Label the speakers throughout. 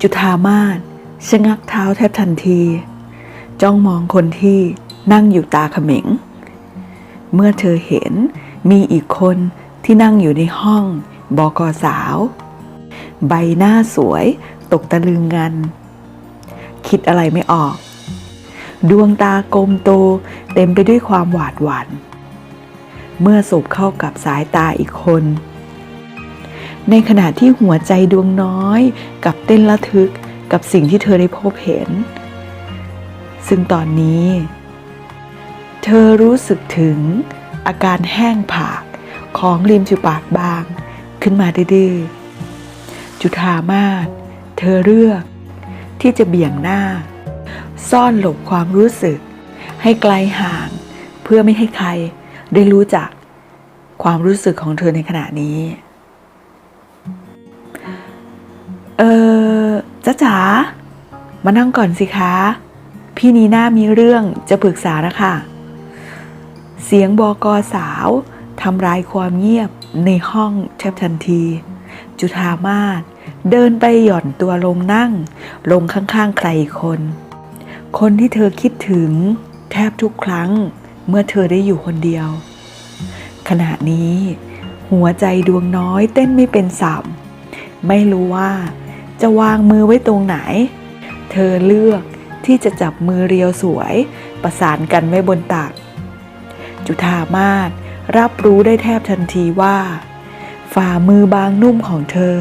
Speaker 1: จุธามาศชะงักเท้าแทบทันที จ้องมองคนที่นั่งอยู่ตาเขม็ง เมื่อเธอเห็นมีอีกคนที่นั่งอยู่ในห้องบอกอสาว ใบหน้าสวยตกตะลึงงัน คิดอะไรไม่ออก ดวงตากลมโตเต็มไปด้วยความหวาดหวัน่นเมื่อสบเข้ากับสายตาอีกคน ในขณะที่หัวใจดวงน้อย กับเต้นระทึกกับสิ่งที่เธอได้พบเห็น ซึ่งตอนนี้ เธอรู้สึกถึงอาการแห้งผากของริมจุปากบาง ขึ้นมาดื้อจุธามาศเธอเลือก ที่จะเบี่ยงหน้า ซ่อนหลบความรู้สึก ให้ไกลห่าง เพื่อไม่ให้ใครได้รู้จักความรู้สึกของเธอในขณะนี้ เออจ้าจ๋า มานั่งก่อนสิคะ พี่นีน่ามีเรื่องจะปรึกษานะคะ เสียงบอกอสาวทำลายความเงียบในห้องแทบทันที จุธามาศเดินไปหย่อนตัวลงนั่ง ลงข้างๆใครคน คนที่เธอคิดถึงแทบทุกครั้งเมื่อเธอได้อยู่คนเดียว ขณะนี้ หัวใจดวงน้อยเต้นไม่เป็นสัมไม่รู้ว่า จะวางมือไว้ตรงไหน เธอเลือกที่จะจับมือเรียวสวยประสานกันไว้บนตัก จุธามาศรับรู้ได้แทบทันทีว่า ฝ่ามือบางนุ่มของเธอ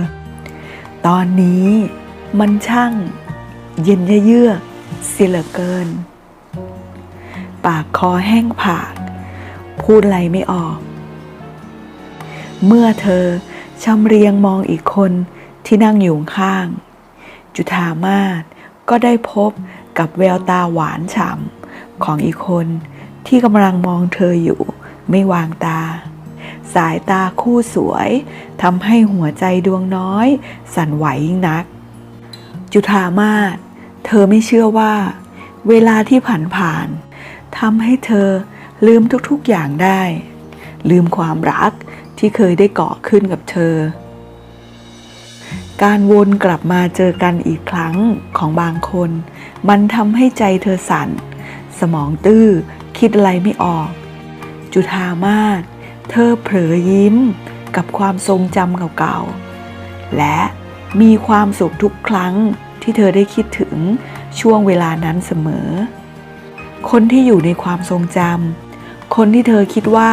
Speaker 1: ตอนนี้มันช่าง เย็นเยือกเสียเหลือเกิน ปากคอแห้งผาก พูดอะไรไม่ออก เมื่อเธอชำเรียงมองอีกคน ที่นั่งอยู่ข้าง จุธามาศก็ได้พบกับแววตาหวานฉ่ำของอีกคนที่กำลังมองเธออยู่ไม่วางตา สายตาคู่สวยทำให้หัวใจดวงน้อย สั่นไหวยิ่งนัก จุธามาศเธอไม่เชื่อว่า เวลาที่ผ่านผ่านทำให้เธอลืมทุกๆอย่างได้ ลืมความรักที่เคยได้เกาะขึ้นกับเธอ การวนกลับมาเจอกันอีกครั้งของบางคน มันทำให้ใจเธอสั่น สมองตื้อคิดอะไรไม่ออก จุธามาศเธอเผลอยิ้มกับความทรงจำเก่าๆ และมีความสุขทุกครั้งที่เธอได้คิดถึงช่วงเวลานั้นเสมอ คนที่อยู่ในความทรงจำคนที่เธอคิดว่า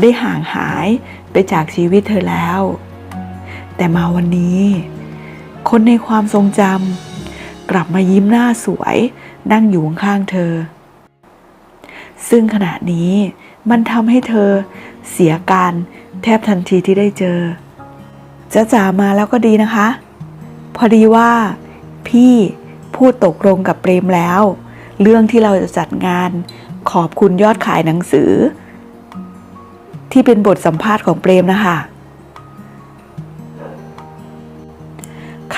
Speaker 1: ได้ห่างหายไปจากชีวิตเธอแล้ว แต่มาวันนี้ คนในความทรงจำกลับมายิ้มหน้าสวยนั่งอยู่ข้างเธอ ซึ่งขณะนี้มันทำให้เธอเสียการแทบทันทีที่ได้เจอจ้าจ๋ามาแล้วก็ดีนะคะ พอดีว่า พี่พูดตกลงกับเปรมแล้ว เรื่องที่เราจะจัดงานขอบคุณยอดขายหนังสือ ที่เป็นบทสัมภาษณ์ของเปรมนะคะ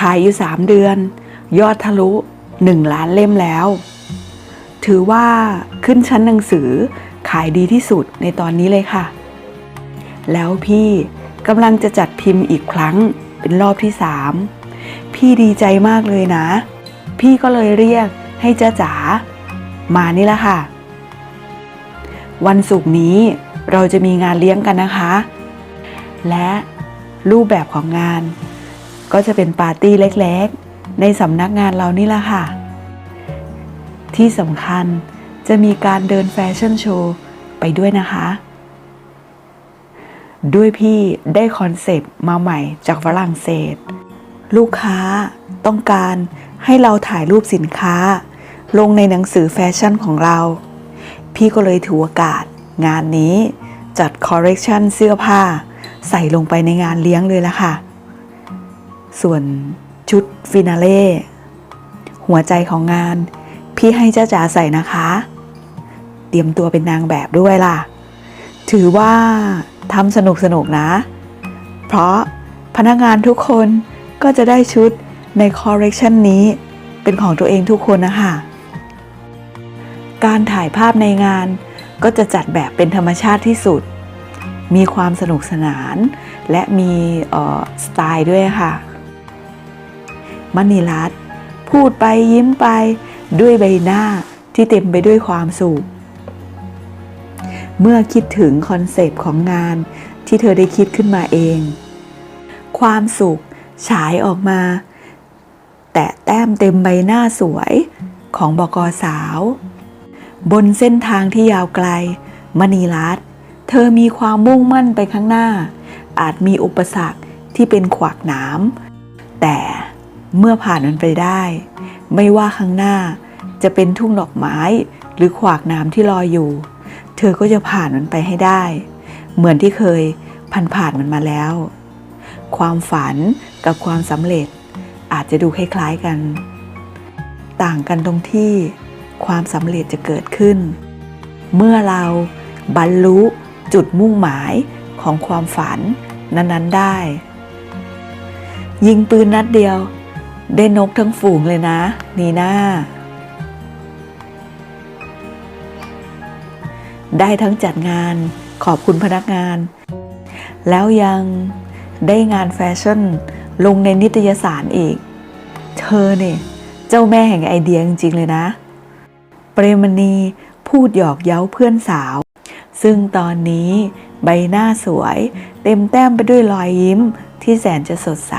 Speaker 1: ขายอยู่สามเดือน ยอดทะลุหนึ่งล้านเล่มแล้ว ถือว่าขึ้นชั้นหนังสือขายดีที่สุดในตอนนี้เลยค่ะ แล้วพี่กำลังจะจัดพิมพ์อีกครั้งเป็นรอบที่สามพี่ดีใจมากเลยนะ พี่ก็เลยเรียกให้จ้าจ๋ามานี่ละค่ะ วันศุกร์นี้เราจะมีงานเลี้ยงกันนะคะ และรูปแบบของงาน ก็จะเป็นปาร์ตี้เล็กๆ ในสำนักงานเรานี่ละค่ะ ที่สำคัญจะมีการเดินแฟชั่นโชว์ไปด้วยนะคะ ด้วยพี่ได้คอนเซปต์มาใหม่จากฝรั่งเศส ลูกค้าต้องการให้เราถ่ายรูปสินค้า ลงในหนังสือแฟชั่นของเรา พี่ก็เลยถือโอกาส งานนี้จัดคอร์เรคชันเสื้อผ้า ใส่ลงไปในงานเลี้ยงเลยละค่ะ ส่วนชุดฟินาเล่หัวใจของงาน พี่ให้เจ้าจ๋าใส่นะคะ เตรียมตัวเป็นนางแบบด้วยล่ะ ถือว่าทำสนุกสนุกนะ เพราะพนักงานทุกคนก็จะได้ชุดในคอร์เรคชันนี้เป็นของตัวเองทุกคนนะคะ การถ่ายภาพในงานก็จะจัดแบบเป็นธรรมชาติที่สุด มีความสนุกสนาน และมีออสไตล์ด้วยค่ะ มณีรัตน์พูดไปยิ้มไปด้วยใบหน้าที่เต็มไปด้วยความสุข เมื่อคิดถึงคอนเซปต์ของงานที่เธอได้คิดขึ้นมาเอง ความสุขฉายออกมา แต่แต้มเต็มใบหน้าสวยของบกสาว บนเส้นทางที่ยาวไกล มณีรัตน์เธอมีความมุ่งมั่นไปข้างหน้า อาจมีอุปสรรคที่เป็นขวากหนามแต่ เมื่อผ่านมันไปได้ ไม่ว่าข้างหน้าจะเป็นทุ่งดอกไม้หรือขวากนามที่รออยู่ เธอก็จะผ่านมันไปให้ได้ เหมือนที่เคยผ่านผ่านมันมาแล้ว ความฝันกับความสำเร็จอาจจะดูคล้ายๆกัน ต่างกันตรงที่ความสำเร็จจะเกิดขึ้น เมื่อเราบรรลุจุดมุ่งหมายของความฝันนั้นๆได้ ยิงปืนนัดเดียว ได้นกทั้งฝูงเลยนะ นีน่า ได้ทั้งจัดงานขอบคุณพนักงาน แล้วยังได้งานแฟชั่น ลงในนิตยสารอีก เธอเนี่ย เจ้าแม่แห่งไอเดียจริง ๆ เลยนะ เปรมณีพูดหยอกเย้าเพื่อนสาว ซึ่งตอนนี้ใบหน้าสวย เต็มแต้มไปด้วยรอยยิ้มที่แสนจะสดใส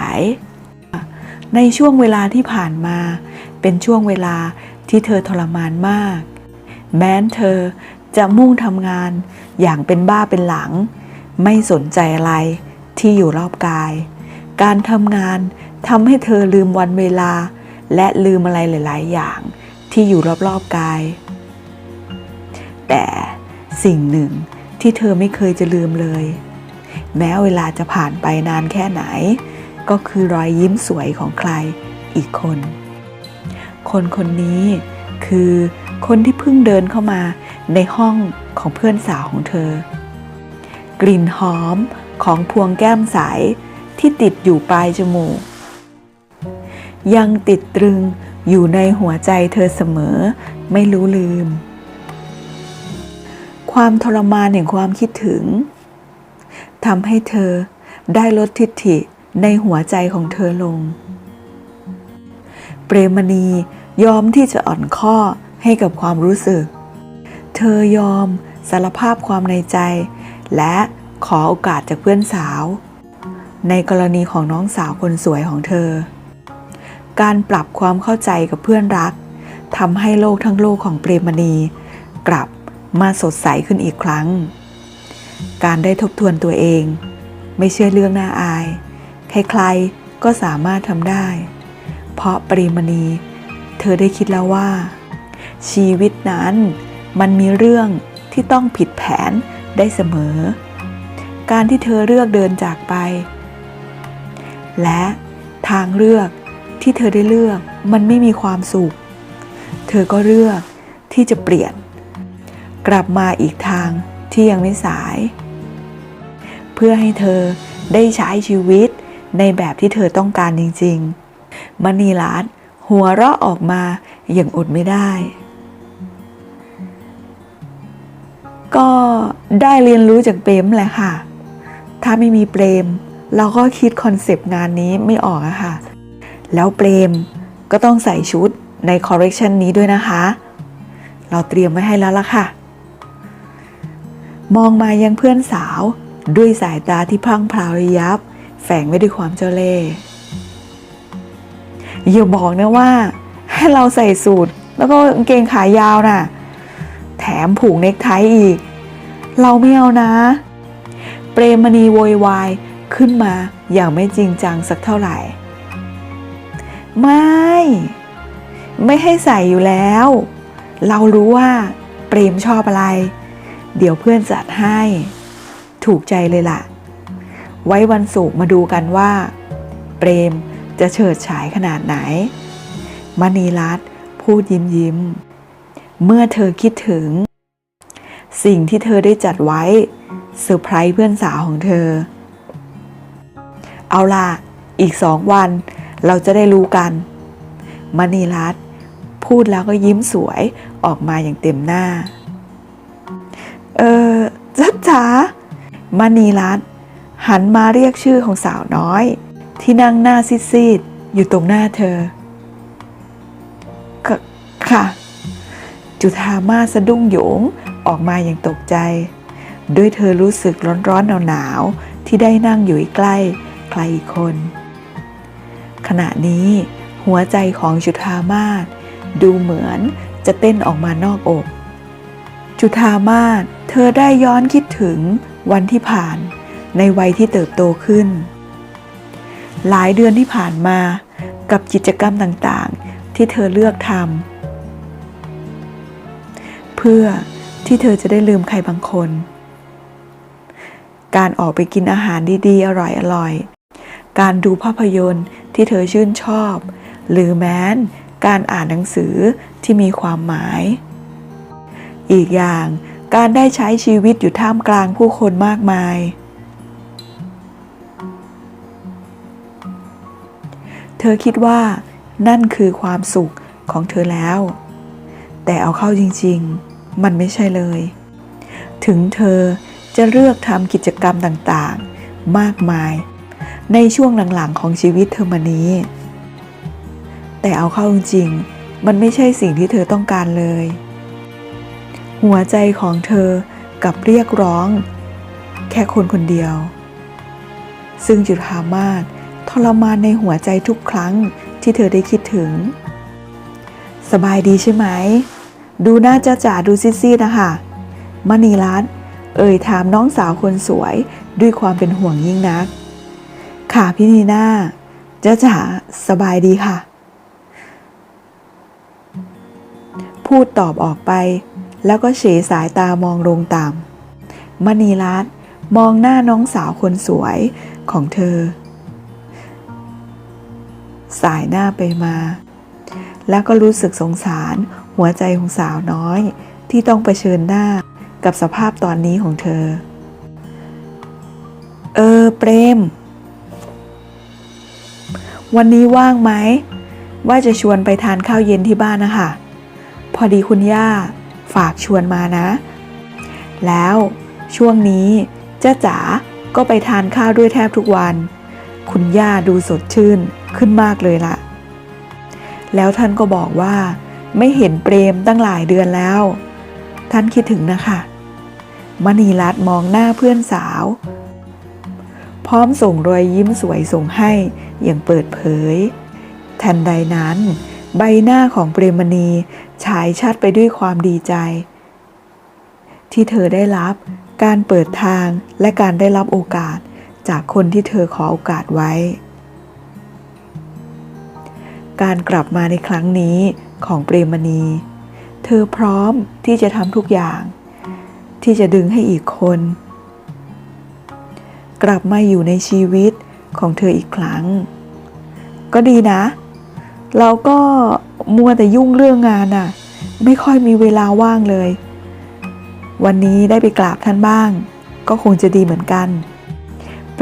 Speaker 1: ในช่วงเวลาที่ผ่านมา เป็นช่วงเวลาที่เธอทรมานมาก แม้นเธอจะมุ่งทำงานอย่างเป็นบ้าเป็นหลัง ไม่สนใจอะไรที่อยู่รอบกาย การทำงานทำให้เธอลืมวันเวลา และลืมอะไรหลาย ๆ อย่างที่อยู่รอบ ๆ กาย แต่สิ่งหนึ่งที่เธอไม่เคยจะลืมเลย แม้เวลาจะผ่านไปนานแค่ไหน ก็คือรอยยิ้มสวยของใครอีกคน คนคนนี้คือคนที่เพิ่งเดินเข้ามาในห้องของเพื่อนสาวของเธอ กลิ่นหอมของพวงแก้มใสที่ติดอยู่ปลายจมูก ยังติดตรึงอยู่ในหัวใจเธอเสมอไม่รู้ลืม ความทรมานแห่งความคิดถึงทำให้เธอได้ลดทิฐิ ในหัวใจของเธอลง เปรมณียอมที่จะอ่อนข้อให้กับความรู้สึก เธอยอมสารภาพความในใจ และขอโอกาสจากเพื่อนสาว ในกรณีของน้องสาวคนสวยของเธอ การปรับความเข้าใจกับเพื่อนรักทำให้โลกทั้งโลกของเปรมณี กลับมาสดใสขึ้นอีกครั้ง การได้ทบทวนตัวเอง ไม่เชื่อเรื่องน่าอาย ใครๆก็สามารถทำได้ เพราะปริมณีเธอได้คิดแล้วว่า ชีวิตนั้นมันมีเรื่องที่ต้องผิดแผนได้เสมอ การที่เธอเลือกเดินจากไป และทางเลือกที่เธอได้เลือกมันไม่มีความสุข เธอก็เลือกที่จะเปลี่ยน กลับมาอีกทางที่ยังไม่สาย เพื่อให้เธอได้ใช้ชีวิต ในแบบที่เธอต้องการจริง ๆมณีรัตหัวเราะออกมาอย่างอดไม่ได้ ก็ได้เรียนรู้จากเปรมแหละค่ะ ถ้าไม่มีเปรม เราก็คิดคอนเซปต์งานนี้ไม่ออกอะค่ะ แล้วเปรมก็ต้องใส่ชุดในคอร์เรคชันนี้ด้วยนะคะ เราเตรียมไว้ให้แล้วล่ะค่ะ มองมายังเพื่อนสาวด้วยสายตาที่พังพราวยับ แฝงไว้ด้วยความเจ้าเล่ห์อย่าบอกนะว่า ให้เราใส่สูทแล้วก็กางเกงขายาวน่ะ แถมผูกเนคไทอีก เราไม่เอานะ เปรมณีโวยวายขึ้นมาอย่างไม่จริงจังสักเท่าไหร่ ไม่ ไม่ให้ใส่อยู่แล้ว เรารู้ว่า เปรมชอบอะไร เดี๋ยวเพื่อนจัดให้ ถูกใจเลยล่ะ ไว้วันศุกร์มาดูกันว่า เปรมจะเฉิดฉายขนาดไหน มณีรัตพูดยิ้มยิ้ม เมื่อเธอคิดถึง สิ่งที่เธอได้จัดไว้เซอร์ไพรส์เพื่อนสาวของเธอ เอาล่ะ อีกสองวันเราจะได้รู้กัน มณีรัตพูดแล้วก็ยิ้มสวยออกมาอย่างเต็มหน้า เออจ๊ะจ๋ามณีรัต หันมาเรียกชื่อของสาวน้อย ที่นั่งหน้าซีดๆอยู่ตรงหน้าเธอค่ะ จุธามาสะดุ้งโหยงออกมาอย่างตกใจ ด้วยเธอรู้สึกร้อนๆหนาวๆที่ได้นั่งอยู่ใกล้ใครอีกคน ขณะนี้หัวใจของจุธามาศดูเหมือนจะเต้นออกมานอกอก จุธามาศเธอได้ย้อนคิดถึงวันที่ผ่าน ในวัยที่เติบโตขึ้น หลายเดือนที่ผ่านมากับกิจกรรมต่างๆ ที่เธอเลือกทำเพื่อที่เธอจะได้ลืมใครบางคน การออกไปกินอาหารดีๆ อร่อยๆ การดูภาพยนตร์ที่เธอชื่นชอบ หรือแม้นการอ่านหนังสือที่มีความหมาย อีกอย่างการได้ใช้ชีวิตอยู่ท่ามกลางผู้คนมากมาย เธอคิดว่านั่นคือความสุขของเธอแล้ว แต่เอาเข้าจริงๆ มันไม่ใช่เลย ถึงเธอจะเลือกทำกิจกรรมต่างๆ มากมาย ในช่วงหลังๆ ของชีวิตเธอมานี้ แต่เอาเข้าจริงๆ มันไม่ใช่สิ่งที่เธอต้องการเลย หัวใจของเธอกับเรียกร้อง แค่คนคนเดียว ซึ่งจุธามาศ ทรมานในหัวใจทุกครั้งที่เธอได้คิดถึง สบายดีใช่ไหม ดูหน้าจ้าจ๋าดูซีดๆนะคะมณีรัตน์เอ่ยถามน้องสาวคนสวยด้วยความเป็นห่วงยิ่งนัก ค่ะพี่นีน่าจ้าจ๋าสบายดีค่ะ พูดตอบออกไป แล้วก็เฉสายตามองลงต่ำมณีรัตน์มองหน้าน้องสาวคนสวยของเธอ สายหน้าไปมา แล้วก็รู้สึกสงสารหัวใจของสาวน้อย ที่ต้องเผชิญหน้ากับสภาพตอนนี้ของเธอ เออ เปรม วันนี้ว่างไหม ว่าจะชวนไปทานข้าวเย็นที่บ้านนะคะ พอดีคุณย่าฝากชวนมานะ แล้วช่วงนี้เจ้าจ๋าก็ไปทานข้าวด้วยแทบทุกวัน คุณย่าดูสดชื่นขึ้นมากเลยล่ะแล้วท่านก็บอกว่าไม่เห็นเปรมตั้งหลายเดือนแล้ว ท่านคิดถึงนะคะ มณีรัตน์มองหน้าเพื่อนสาว พร้อมส่งรอยยิ้มสวยส่งให้อย่างเปิดเผย ทันใดนั้น ใบหน้าของเปรมณีฉายชัดไปด้วยความดีใจ ที่เธอได้รับการเปิดทางและการได้รับโอกาส จากคนที่เธอขอโอกาสไว้ การกลับมาในครั้งนี้ของเปรมณี เธอพร้อมที่จะทำทุกอย่าง ที่จะดึงให้อีกคน กลับมาอยู่ในชีวิตของเธออีกครั้ง ก็ดีนะ เราก็มัวแต่ยุ่งเรื่องงานน่ะ ไม่ค่อยมีเวลาว่างเลย วันนี้ได้ไปกราบท่านบ้าง ก็คงจะดีเหมือนกัน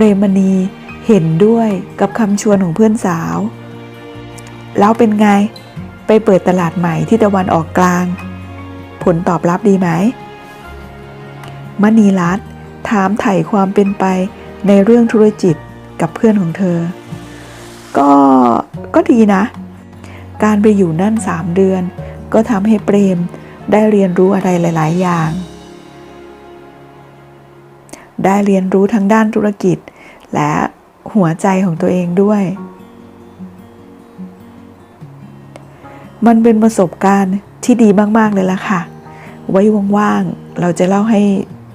Speaker 1: รมณีเห็นด้วยกับคำชวนของเพื่อนสาว แล้วเป็นไงไปเปิดตลาดใหม่ที่ตะวันออกกลาง ผลตอบรับดีไหม มณีรัตถามไถ่ความเป็นไปในเรื่องธุรกิจกับเพื่อนของเธอ ก็ก็ดีนะ การไปอยู่นั่นสามเดือน ก็ทำให้เปรมได้เรียนรู้อะไรหลาย ๆ อย่าง ได้เรียนรู้ทั้งด้านธุรกิจ และหัวใจของตัวเองด้วย มันเป็นประสบการณ์ที่ดีมากๆเลยล่ะค่ะ ไว้ว่างๆ เราจะเล่าให้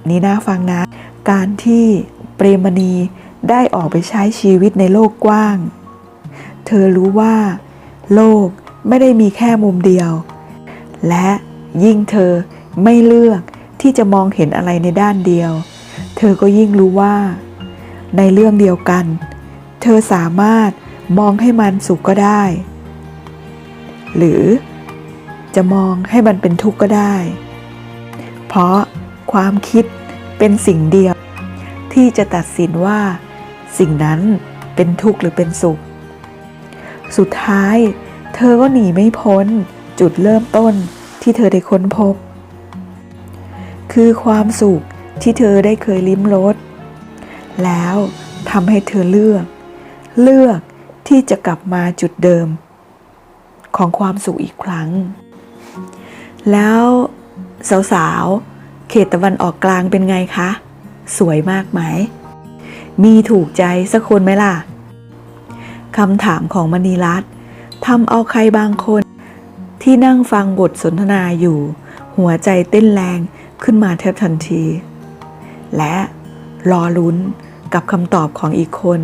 Speaker 1: นีน่าฟังนะ การที่เปรมณีได้ออกไปใช้ชีวิตในโลกกว้าง เธอรู้ว่า โลกไม่ได้มีแค่มุมเดียว และยิ่งเธอไม่เลือกที่จะมองเห็นอะไรในด้านเดียว เธอก็ยิ่งรู้ว่า ในเรื่องเดียวกัน เธอสามารถมองให้มันสุขก็ได้ หรือจะมองให้มันเป็นทุกข์ก็ได้ เพราะความคิดเป็นสิ่งเดียว ที่จะตัดสินว่า สิ่งนั้นเป็นทุกข์หรือเป็นสุข สุดท้าย เธอก็หนีไม่พ้นจุดเริ่มต้นที่เธอได้ค้นพบ คือความสุข ที่เธอได้เคยลิ้มรสแล้วทำให้เธอเลือก เลือกที่จะกลับมาจุดเดิม ของความสุขอีกครั้ง แล้วสาวๆ เขตตะวันออกกลางเป็นไงคะ สวยมากไหม มีถูกใจสักคนไหมล่ะคำถามของมณีรัตน์ทำเอาใครบางคนที่นั่งฟังบทสนทนาอยู่ หัวใจเต้นแรงขึ้นมาแทบทันที และรอลุ้นกับคำตอบของอีกคน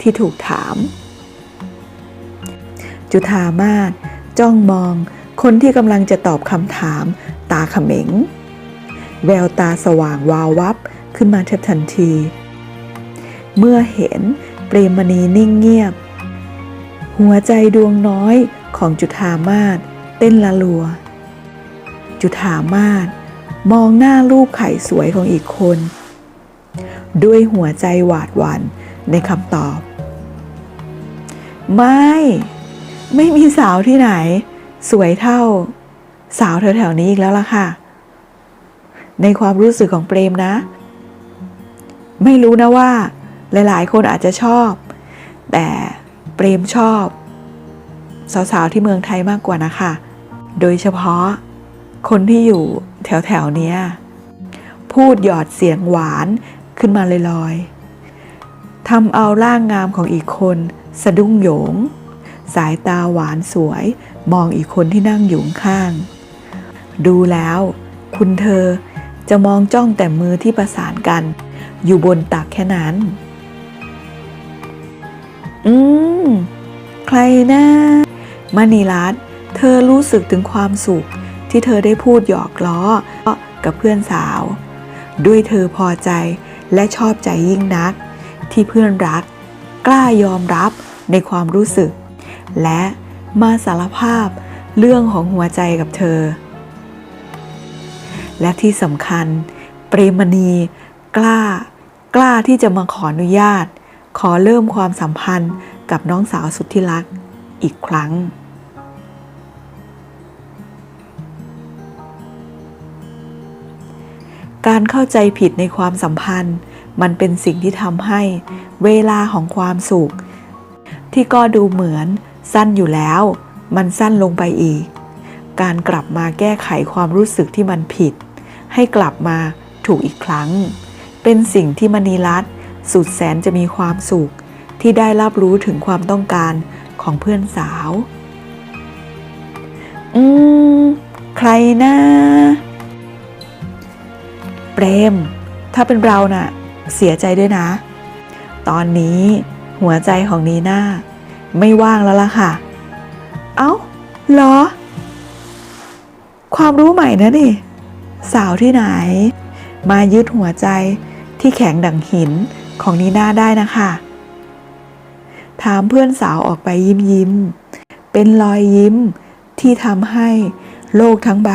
Speaker 1: ที่ถูกถาม จุธามาศจ้องมองคนที่กำลังจะตอบคำถามตาเขม็ง แววตาสว่างวาววับขึ้นมาทบทันที เมื่อเห็นเปรมณีนิ่งเงียบ หัวใจดวงน้อยของจุธามาศเต้นละลัว จุธามาศ มองหน้าลูกไข่สวยของอีกคน ด้วยหัวใจหวาดหวั่นในคำตอบ ไม่ ไม่มีสาวที่ไหน สวยเท่า สาวแถวๆนี้อีกแล้วล่ะค่ะ ในความรู้สึกของเปรมนะ ไม่รู้นะว่า หลายๆ คนอาจจะชอบ แต่เปรมชอบ สาวๆที่เมืองไทยมากกว่านะคะ โดยเฉพาะคนที่อยู่ แถวๆเนี้ยพูดหยอดเสียงหวานขึ้นมาลอยๆทำเอาร่างงามของอีกคน สะดุ้งโยง สายตาหวานสวย มองอีกคนที่นั่งอยู่ข้าง ดูแล้ว คุณเธอจะมองจ้องแต่มือที่ประสานกัน อยู่บนตักแค่นั้น อืม ใครนะมณีรัตน์เธอรู้สึกถึงความสุข ที่เธอได้พูดหยอกล้อกับเพื่อนสาว ด้วยเธอพอใจและชอบใจยิ่งนัก ที่เพื่อนรัก กล้ายอมรับในความรู้สึก และมาสารภาพเรื่องของหัวใจกับเธอ และที่สำคัญ เปรมณี กล้า กล้าที่จะมาขออนุญาต ขอเริ่มความสัมพันธ์กับน้องสาวสุดที่รักอีกครั้ง การเข้าใจผิดในความสัมพันธ์ มันเป็นสิ่งที่ทำให้เวลาของความสุข ที่ก็ดูเหมือนสั้นอยู่แล้ว มันสั้นลงไปอีก การกลับมาแก้ไขความรู้สึกที่มันผิด ให้กลับมาถูกอีกครั้ง เป็นสิ่งที่มณีรัตสุดแสนจะมีความสุข ที่ได้รับรู้ถึงความต้องการของเพื่อนสาว อืม ใครนะ เปรม ถ้าเป็นเราน่ะ เสียใจด้วยนะ ตอนนี้หัวใจของนีน่าไม่ว่างแล้วล่ะค่ะ เอ้าเหรอ ความรู้ใหม่นะนี่ สาวที่ไหน มายึดหัวใจที่แข็งดังหินของนีน่าได้นะคะ ถามเพื่อนสาวออกไปยิ้มยิ้ม เป็นรอยยิ้มที่ทำให้โลกทั้งใบ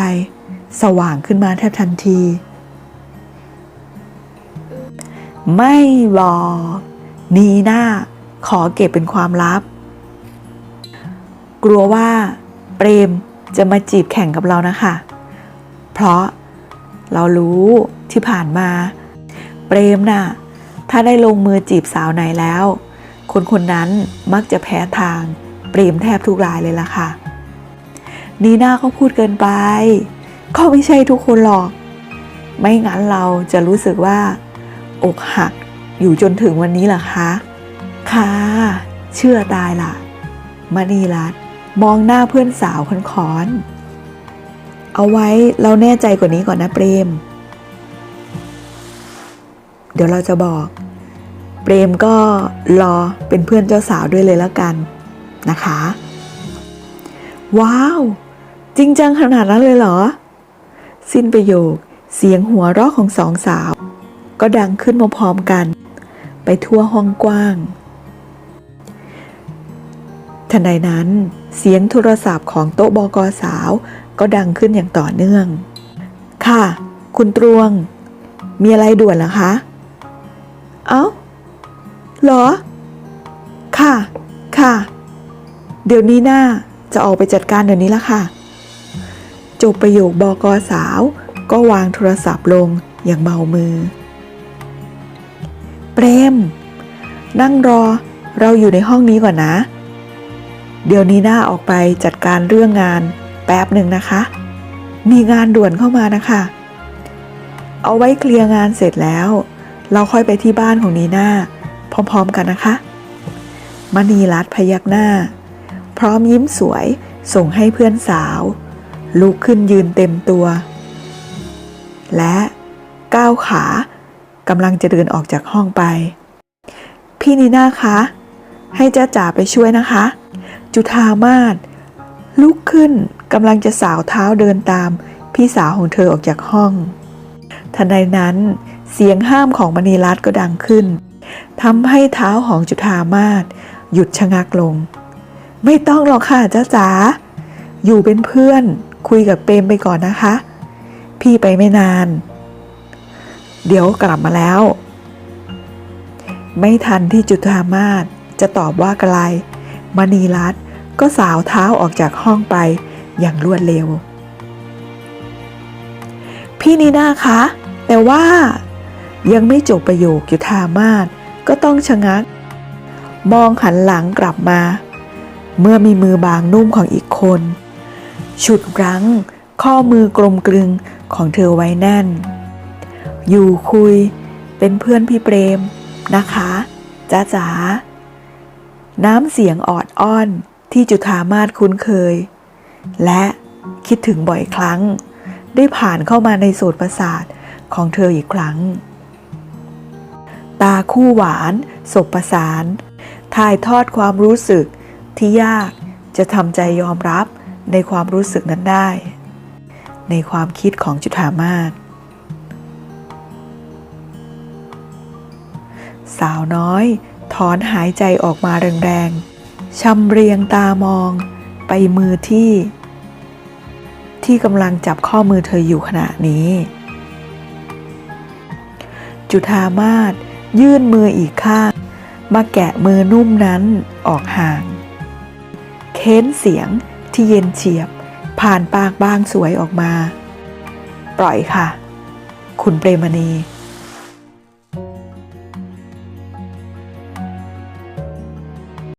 Speaker 1: สว่างขึ้นมาแทบทันที ไม่บอกนีน่าขอเก็บเป็นความลับ กลัวว่าเปรมจะมาจีบแข่งกับเรานะคะ เพราะเรารู้ที่ผ่านมา เปรมน่ะ ถ้าได้ลงมือจีบสาวไหนแล้ว คนคนนั้นมักจะแพ้ทาง เปรมแทบทุกรายเลยล่ะค่ะ นีน่าเขาพูดเกินไป ก็ไม่ใช่ทุกคนหรอก ไม่งั้นเราจะรู้สึกว่า อกหัก อยู่จนถึงวันนี้ล่ะคะ ค่ะ เชื่อตายล่ะมณีรัตมองหน้าเพื่อนสาวคอนคอนๆเอาไว้เราแน่ใจกว่านี้ก่อนนะเปรม เดี๋ยวเราจะบอก เปรมก็รอเป็นเพื่อนเจ้าสาวด้วยเลยแล้วกันนะคะ ว้าว จริงจังขนาดนั้นเลยเหรอ สิ้นประโยคเสียงหัวเราะของสองสาว ก็ดังขึ้นมาพร้อมกัน ไปทั่วห้องกว้าง ทันใดนั้นเสียงโทรศัพท์ของโต๊ะบกสาว ก็ดังขึ้นอย่างต่อเนื่อง ค่ะ คุณตรวง มีอะไรด่วนหรอคะ เอ้าหรอ ค่ะ ค่ะ เดี๋ยวนี้หน้าจะออกไปจัดการเดี๋ยวนี้ละค่ะ จบประโยคบอกสาว ก็วางโทรศัพท์ลงอย่างเบามือ เปรมนั่งรอเราอยู่ในห้องนี้ก่อนนะ เดี๋ยวนี้หน้าออกไปจัดการเรื่องงานแป๊บหนึ่งนะคะ มีงานด่วนเข้ามานะคะ เอาไว้เคลียร์งานเสร็จแล้ว เราค่อยไปที่บ้านของนีน่าพร้อมๆกันนะคะ มณีรัตพยักหน้า พร้อมยิ้มสวยส่งให้เพื่อนสาว ลุกขึ้นยืนเต็มตัว และก้าวขา กำลังจะเดินออกจากห้องไป พี่นีน่าคะ ให้จ้าจ๋าไปช่วยนะคะ จุธามาศลุกขึ้นกำลังจะสาวเท้าเดินตาม พี่สาวของเธอออกจากห้อง ทันใดนั้นเสียงห้ามของมณีรัตน์ก็ดังขึ้นทำให้เท้าของจุธามาศหยุดชะงักลง ไม่ต้องหรอกค่ะจ้าจ๋าอยู่เป็นเพื่อนคุยกับเปรมไปก่อนนะคะ พี่ไปไม่นาน เดี๋ยวกลับมาแล้ว ไม่ทันที่จุธามาศจะตอบว่าอะไรมณีรัตน์ก็สาวเท้าออกจากห้องไปอย่างรวดเร็ว พี่นีนาคะ แต่ว่ายังไม่จบประโยคจุธามาศก็ต้องชะงัก มองหันหลังกลับมา เมื่อมีมือบางนุ่มของอีกคน ฉุดรั้ง ข้อมือกลมกลึงของเธอไว้แน่น อยู่คุยเป็นเพื่อนพี่เปรมนะคะจ้าจ๋าน้ำเสียงออดอ้อนที่จุธามาศคุ้นเคย และคิดถึงบ่อยครั้ง ได้ผ่านเข้ามาในโสตประสาทของเธออีกครั้ง ตาคู่หวานสบประสาน ถ่ายทอดความรู้สึกที่ยากจะทำใจยอมรับในความรู้สึกนั้นได้ ในความคิดของจุธามาศ สาวน้อย ถอนหายใจออกมาแรงๆชำเรียงตามอง ไปมือที่ ที่กำลังจับข้อมือเธออยู่ขณะนี้ จุธามาศยื่นมืออีกข้าง มาแกะมือนุ่มนั้นออกห่าง เค้นเสียงที่เย็นเฉียบ ผ่านปากบางสวยออกมา ปล่อยค่ะ คุณเปรมณี